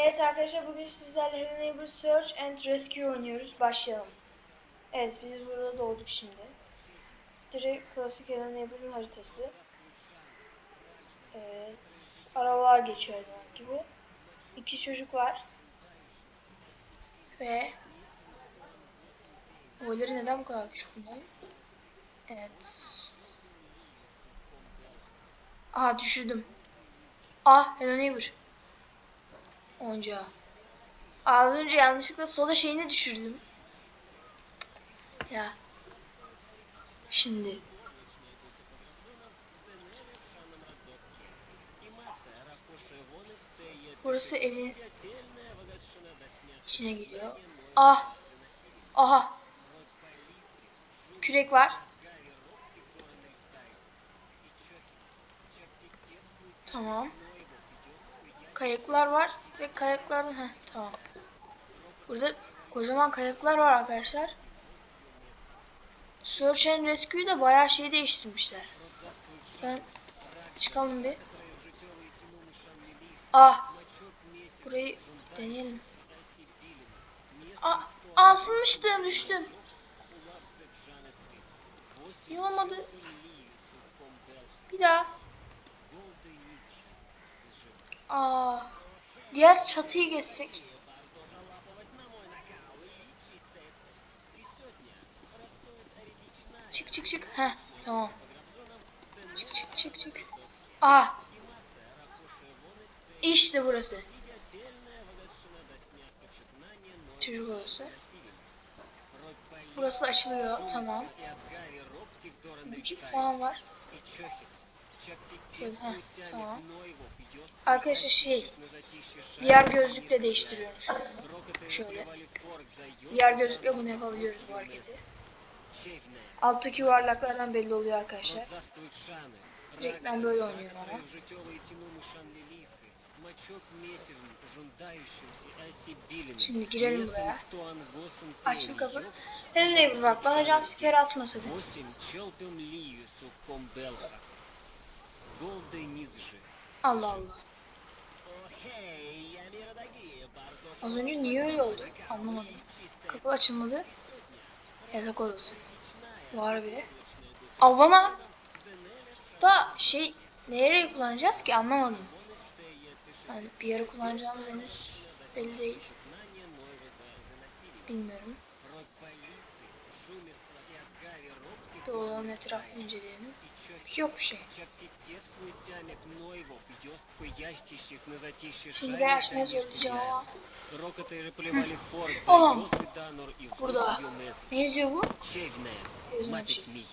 Evet arkadaşlar bugün sizlerle Neighbor Search and Rescue oynuyoruz. Başlayalım. Evet biz burada doğduk şimdi. Direkt klasik Neighbor'ın haritası. Evet. Arabalar geçiyor gibi. İki çocuk var. Ve boyları neden bu kadar küçük bunların? Evet. Aha düşürdüm. Ah Hello Neighbor. Onca. Az önce yanlışlıkla soda şeyini düşürdüm. Ya. Şimdi. Burası evin içine giriyor. Ah. Aha. Kürek var. Tamam. Kayıklar var ve kayıklardan heh, tamam. Burada kocaman kayıklar var arkadaşlar. Search and Rescue'yu da bayağı şey değiştirmişler. Ben çıkalım bir. Ah. Burayı deneyelim. Ah, asılmıştım, düştüm. İyi olmadı. Bir daha. Aa, diğer çatıyı geçsek. Çık çık çık. Heh, tamam. Çık çık çık çık. Ah. İşte burası. Çocuk odası. Burası açılıyor. Tamam. Bir falan var. Şöyle, tamam. Arkadaşlar şey, VR gözlükle değiştiriyormuş. Şöyle. VR gözlükle bunu yapabiliyoruz bu hareketi. Alttaki yuvarlaklardan belli oluyor arkadaşlar. Direkt ben böyle oynuyorum ama. Şimdi girelim buraya. Açtı kapı. Neighbor bak bana jumpscare atma sakın. Allah Allah. Az önce niye öyle oldu? Anlamadım. Kapı açılmadı. Yatak odası. Var bile. Aa bana da şey nereye kullanacağız ki anlamadım. Yani bir yere kullanacağımız henüz belli değil. Bilmiyorum. Doğulan etrafı inceleyelim. Yok bir şey. Şimdi ben açmaya söyleyeceğim ama. Oğlum. Burada. Ne yazıyor bu? Gözüm Мапить açık. мій.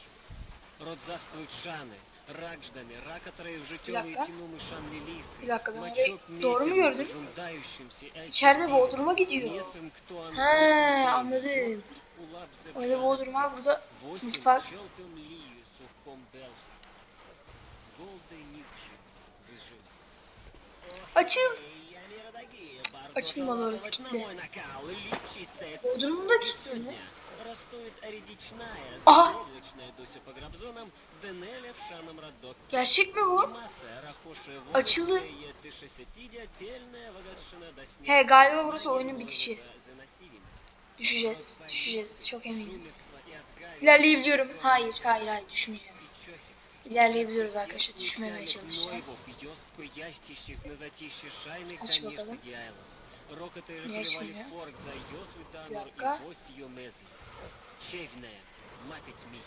Род заствують шани, рак ждани, рака троє в життєві dakika. ціну мишанні ліси. Bir dakika ben Мачок orayı doğru mu місяць, gördüm? жундаючимся, ель İçeride Bodrum'a gidiyor. Місем, хто ан- He anladım. Улап зе Öyle Bodrum var burada Восім mutfak. Açıl. Açılmamalıyız kitle. Bodrum'da kitle mi? Aha. Gerçek mi bu? Açıldı. He galiba burası oyunun bitişi. Düşeceğiz, düşeceğiz. Çok eminim. Шумерство и отгаве, İlerleyebiliyorum. Hayır, hayır, hayır. Düşmeyeceğim. и чохи. İlerleyebiliyoruz arkadaşlar. Düşmemeye çalışacağım. Нойвов, ёстку ястищих на затище шайных Aç конечных bakalım. дьявола. Рокоты Не разрывали açılmıyor. форк за ёсвы данор и Dakika. вось ее мезли. Чевная, мапить мій.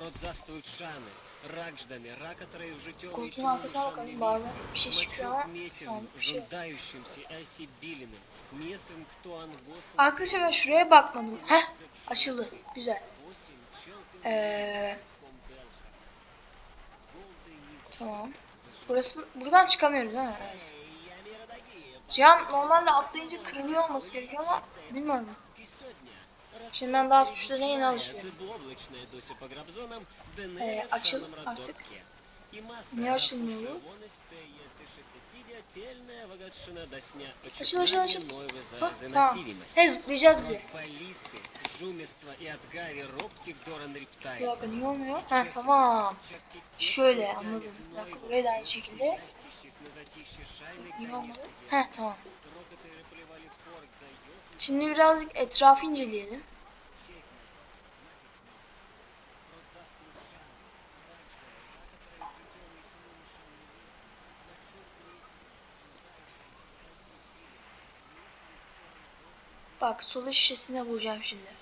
Род заствують шани, рак ждани, рака троє в життєві Koltuğun arkasına bakalım. Bazen bir şey çıkıyor ama şu an bir şey yok. жундающимся осибилиным, месом, кто ангосом, Arkadaşlar ben şuraya bakmadım. Heh. Açıldı. Güzel. Ee, tamam. Burası buradan çıkamıyoruz değil? Evet. Cihan normalde atlayınca kırılıyor olması gerekiyor ama bilmiyorum. Şimdi ben daha tuşlara yeni alışıyorum. Ee, açıl artık. Ne açılmıyor bu? Açıl açıl açıl. Ha, tamam. He zıplayacağız bile Полисы, жумерство и отгави робких Доран Bir Рептайl. dakika niye olmuyor? Ha tamam. Şöyle anladım. Bir dakika burayı da aynı şekilde Братище Шайны, Niye olmadı? конечно, Heh tamam. Рокоты плевали в форк за ёб Şimdi birazcık etrafı inceleyelim. Bak soda şişesine vuracağım şimdi.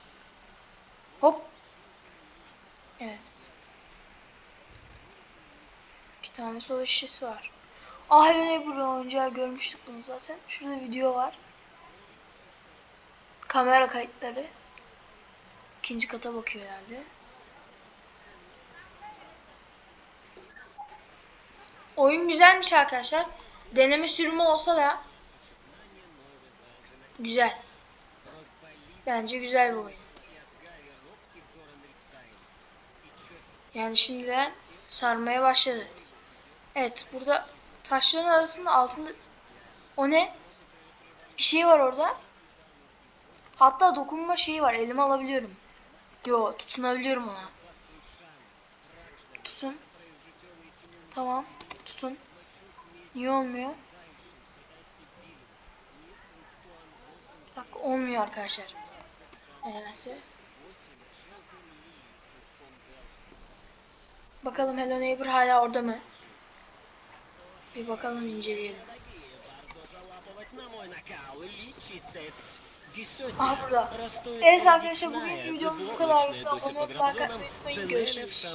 Evet. İki tane soda şişesi var. Ah Hello Neighbor'dan önce görmüştük bunu zaten. Şurada video var. Kamera kayıtları. İkinci kata bakıyor herhalde. Oyun güzelmiş arkadaşlar. Deneme sürümü olsa da güzel. Bence güzel bir oyun. Yani şimdiden sarmaya başladı. Evet burada taşların arasında altında o ne? Bir şey var orada. Hatta dokunma şeyi var. Elime alabiliyorum. Yo tutunabiliyorum ona. Tutun. Tamam. Tutun. Niye olmuyor? Bak olmuyor arkadaşlar. Nedense. Bakalım Hello Neighbor hala orada mı? Bir bakalım inceleyelim. Ah burada. Evet arkadaşlar bugün videomuz bu kadar. Abone olmayı unutmayın. Görüşürüz.